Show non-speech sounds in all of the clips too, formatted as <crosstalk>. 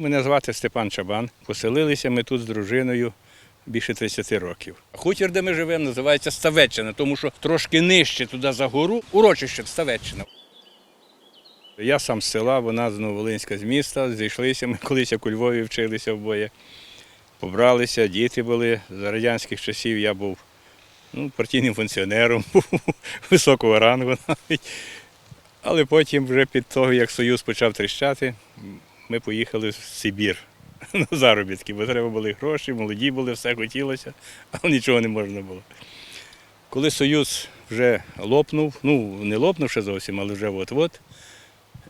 Мене звати Степан Чабан. Поселилися ми тут з дружиною більше 30 років. Хутір, де ми живемо, називається Ставеччина, тому що трошки нижче туди за гору урочище Ставеччина. Я сам з села, вона з Новолинська з міста. Зійшлися ми колись як у Львові вчилися обоє. Побралися, діти були. За радянських часів я був ну, партійним функціонером, <laughs> високого рангу навіть. Але потім, вже під того, як Союз почав тріщати, ми поїхали в Сибір <laughs> на заробітки, бо треба були гроші, молоді були, все хотілося, <laughs> але нічого не можна було. Коли Союз вже лопнув, ну не лопнув ще зовсім, але вже от-от,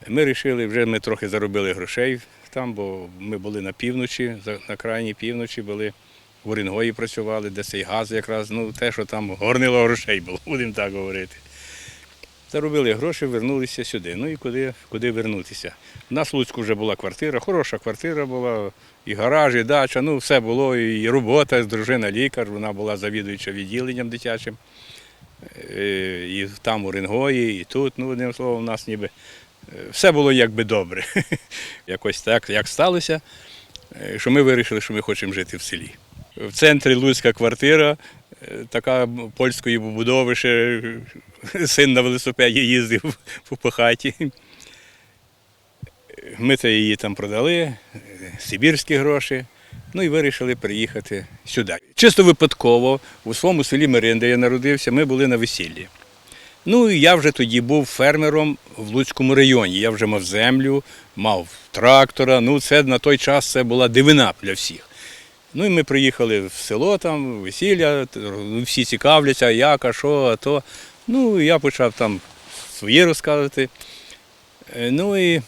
ми вирішили, вже ми трохи заробили грошей там, бо ми були на півночі, на крайній півночі були. В Уренгої працювали, де цей газ якраз, ну те, що там горнило грошей було, <laughs> будемо так говорити. Заробили гроші, вернулися сюди. Ну і куди, куди вернутися? У нас в Луцьку вже була квартира, хороша квартира була, і гараж, і дача, ну все було, і робота, дружина лікар, вона була завідуюча відділенням дитячим. Е, І там у Ренгої, і тут, ну, одним словом, у нас ніби е, все було якби добре. <laughs> Якось так, як сталося, е, що ми вирішили, що ми хочемо жити в селі. В центрі Луцька квартира, така польської побудови, ще син на велосипеді їздив по- хаті. Ми це її там продали, сибірські гроші. Ну і вирішили приїхати сюди. Чисто випадково у своєму селі Мирин, де я народився, ми були на весіллі. Ну і я вже тоді був фермером в Луцькому районі. Я вже мав землю, мав трактора. Ну, це на той час це була дивина для всіх. Ну і ми приїхали в село, там, весілля, всі цікавляться, як, а що, а то. Ну, я почав там своє розказувати. Е, Ну і,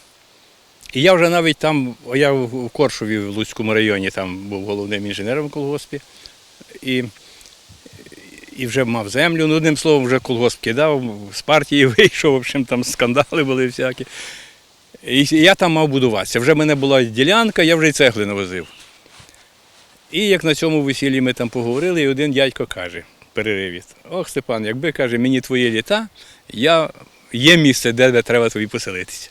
і я вже навіть там, я в в Коршові в Луцькому районі там був головним інженером в колгоспі. І, і вже мав землю. Ну, одним словом, вже колгосп кидав, з партії <laughs> вийшов, в общем, там скандали були всякі. І я там мав будуватися. Вже в мене була ділянка, я вже й цегли навозив. І як на цьому весіллі ми там поговорили, і один дядько каже, переривіт, ох, Степан, якби каже, мені твої літа, я є місце, де, де треба тобі поселитися.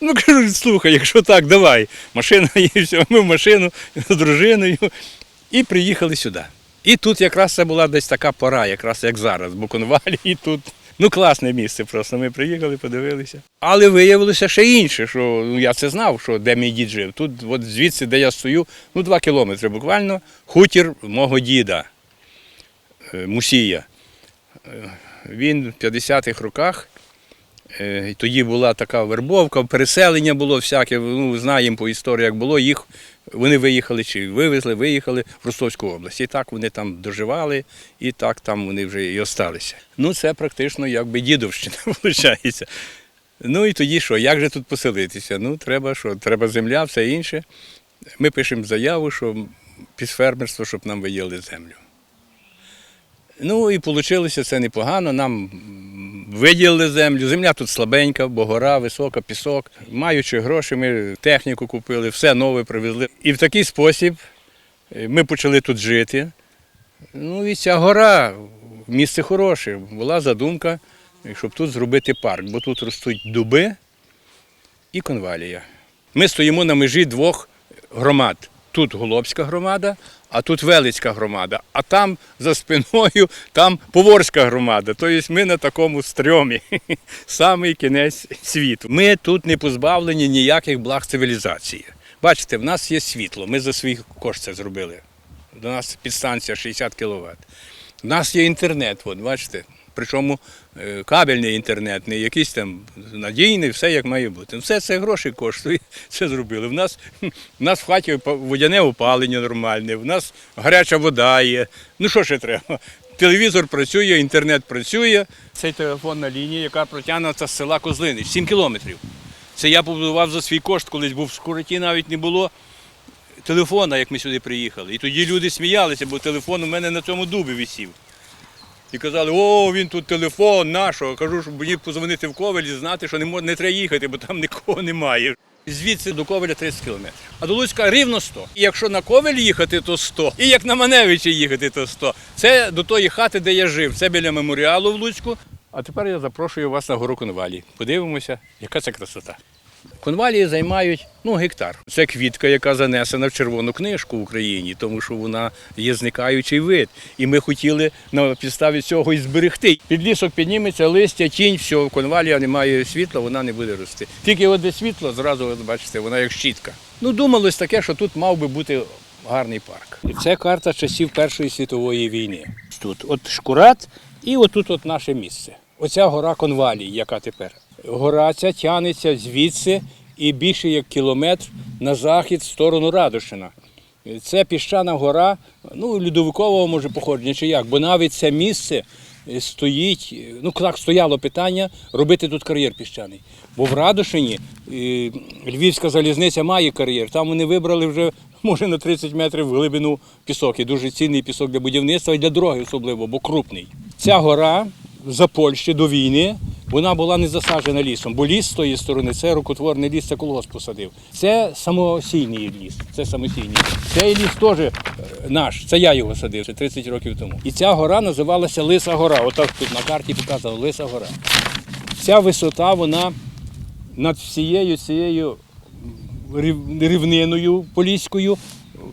Ну, кажу, слухай, якщо так, давай. Машина <laughs> є, все, ми в машину з дружиною і приїхали сюди. І тут якраз це була десь така пора, якраз як зараз, Буконвалі, і тут. Ну, класне місце просто. Ми приїхали, подивилися. Але виявилося ще інше, що ну, я це знав, що де мій дід жив. Тут, от звідси, де я стою, ну, два кілометри буквально, хутір мого діда е, Мусія. Е, Він в 50-х роках Тоді була така вербовка, переселення було всяке. Ну, знаємо по історії, як було. Їх вони виїхали чи вивезли, виїхали в Ростовську область. І так вони там доживали, і так там вони вже і осталися. Ну, це практично якби дідовщина, <laughs> виходить. Ну і тоді що, як же тут поселитися? Ну, треба що, треба земля, все інше. Ми пишемо заяву, що під фермерство, щоб нам виділили землю. Ну і вийшло це непогано. Нам виділили землю. Земля тут слабенька, бо гора, висока, пісок. Маючи гроші, ми техніку купили, все нове привезли. І в такий спосіб е, ми почали тут жити. Ну і ця гора, місце хороше. Була задумка, щоб тут зробити парк, бо тут ростуть дуби і конвалія. Ми стоїмо на межі двох громад. Тут Голобська громада, а тут Велицька громада, а там за спиною там Поворська громада. Тобто ми на такому стрьомі, <laughs> самий кінець світу. Ми тут не позбавлені ніяких благ цивілізації. Бачите, в нас є світло, ми за свій кошт це зробили. До нас підстанція 60 кВт. У нас є інтернет, от, бачите. Причому е, кабельний інтернет, не якийсь там надійний, все як має бути. Все це гроші коштує, <laughs> це зробили. В нас, в нас в хаті водяне опалення нормальне, в нас гаряча вода є. Ну що ще треба? Телевізор працює, інтернет працює. Це телефонна лінія, яка протягнута з села Козлинич, 7 кілометрів. Це я побудував за свій кошт, колись був в Скураті, навіть не було телефона, як ми сюди приїхали. І тоді люди сміялися, бо телефон у мене на цьому дубі висів. І казали, о, він тут телефон нашого. Кажу, щоб мені позвонити в Ковель і знати, що не, мож- не треба їхати, бо там нікого немає. Звідси до Ковеля 30 кілометрів. А до Луцька рівно 100. І якщо на Ковель їхати, то 100. І як на Маневичі їхати, то 100. Це до тої хати, де я жив. Це біля меморіалу в Луцьку. А тепер я запрошую вас на гору Конвалі. Подивимося, яка це красота. Конвалії займають ну, гектар. Це квітка, яка занесена в червону книжку в Україні, тому що вона є зникаючий вид. І ми хотіли на підставі цього і зберегти. Підлісок підніметься, листя, тінь, все, конвалія немає світла, вона не буде рости. Тільки от де світло, зразу бачите, вона як щітка. Ну, думалось таке, що тут мав би бути гарний парк. Це карта часів Першої світової війни. Тут от Шкурат і отут от наше місце. Оця гора Конвалій, яка тепер. Гора ця тягнеться звідси і більше як кілометр на захід в сторону Радошина. Це піщана гора, ну, льодовикового може походження чи як, бо навіть це місце е, стоїть, е, ну так стояло питання робити тут кар'єр піщаний. Бо в Радошині е, Львівська залізниця має кар'єр, там вони вибрали вже може на 30 метрів в глибину пісок. І дуже цінний пісок для будівництва і для дороги особливо, бо крупний. Ця гора за Польщі до війни вона була не засаджена лісом, бо ліс з тої сторони це рукотворний ліс, це колгосп посадив. Це самосійний ліс. Це самосійний. Цей ліс теж е, наш, це я його садив ще 30 років тому. І ця гора називалася Лиса Гора. Отак тут на карті показано Лиса Гора. Ця висота, вона над всією цією рівниною поліською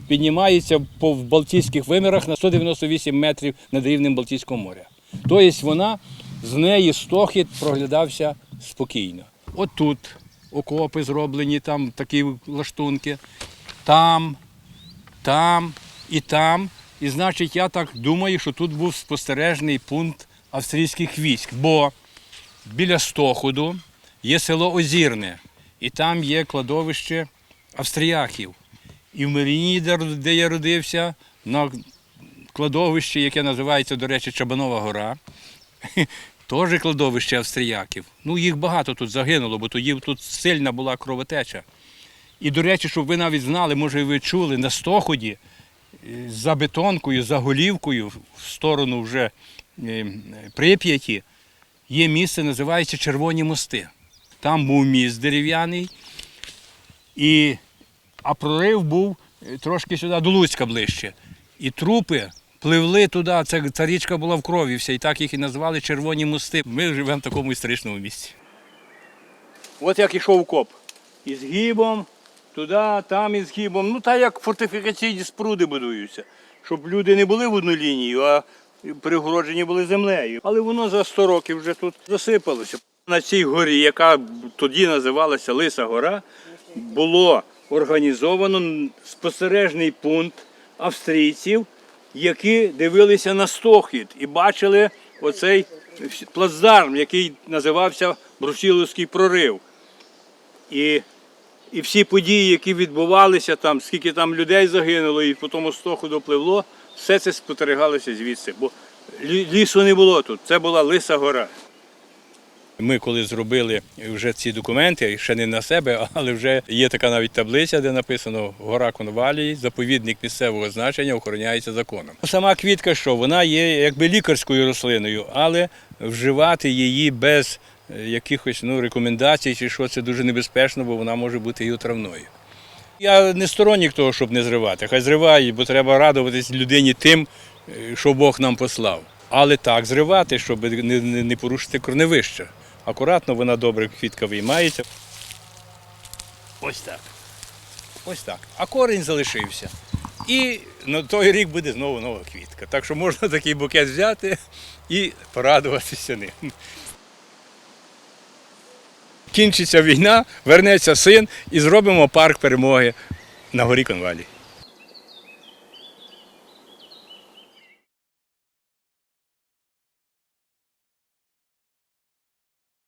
піднімається по в Балтійських вимірах на 198 метрів над рівнем Балтійського моря. Тобто вона з неї стохід проглядався спокійно. От тут окопи зроблені, там такі лаштунки, там, там і там. І значить, я так думаю, що тут був спостережний пункт австрійських військ, бо біля Стоходу є село Озірне, і там є кладовище австріяків. І в Маріні, де, де я родився, на кладовищі, яке називається, до речі, Чабанова гора, <laughs> теж кладовище австріяків. Ну, їх багато тут загинуло, бо тоді тут сильна була кровотеча. І, до речі, щоб ви навіть знали, може, ви чули, на Стоході е, за бетонкою, за голівкою, в сторону вже е, Прип'яті, є місце, називається Червоні мости. Там був міст дерев'яний, і, а прорив був е, трошки сюди, до Луцька ближче. І трупи пливли туди, ця, ця річка була в крові вся, і так їх і назвали Червоні мости. Ми живемо в такому історичному місці. От як ішов коп. Із гібом, туди, там із гібом. Ну, так як фортифікаційні споруди будуються, щоб люди не були в одну лінію, а перегороджені були землею. Але воно за 100 років вже тут засипалося. На цій горі, яка тоді називалася Лиса Гора, було організовано спостережний пункт австрійців, які дивилися на стохід і бачили оцей плацдарм, який називався Брусіловський прорив. І, і всі події, які відбувалися там, скільки там людей загинуло, і по тому стоху допливло, все це спостерігалося звідси. Бо лісу не було тут, це була Лиса гора. Ми коли зробили вже ці документи, ще не на себе, <laughs> але вже є така навіть таблиця, де написано Гора Конвалії, заповідник місцевого значення охороняється законом. Сама квітка, що вона є якби лікарською рослиною, але вживати її без е, якихось ну, рекомендацій чи що це дуже небезпечно, бо вона може бути і отравною. Я не сторонник того, щоб не зривати. Хай зриває, бо треба радуватись людині тим, е, що Бог нам послав. Але так зривати, щоб не порушити корневище. Акуратно вона добре квітка виймається. Ось так. Ось так. А корінь залишився. І на той рік буде знову нова квітка. Так що можна такий букет взяти і порадуватися ним. Кінчиться війна, вернеться син і зробимо парк перемоги на горі Конвалі.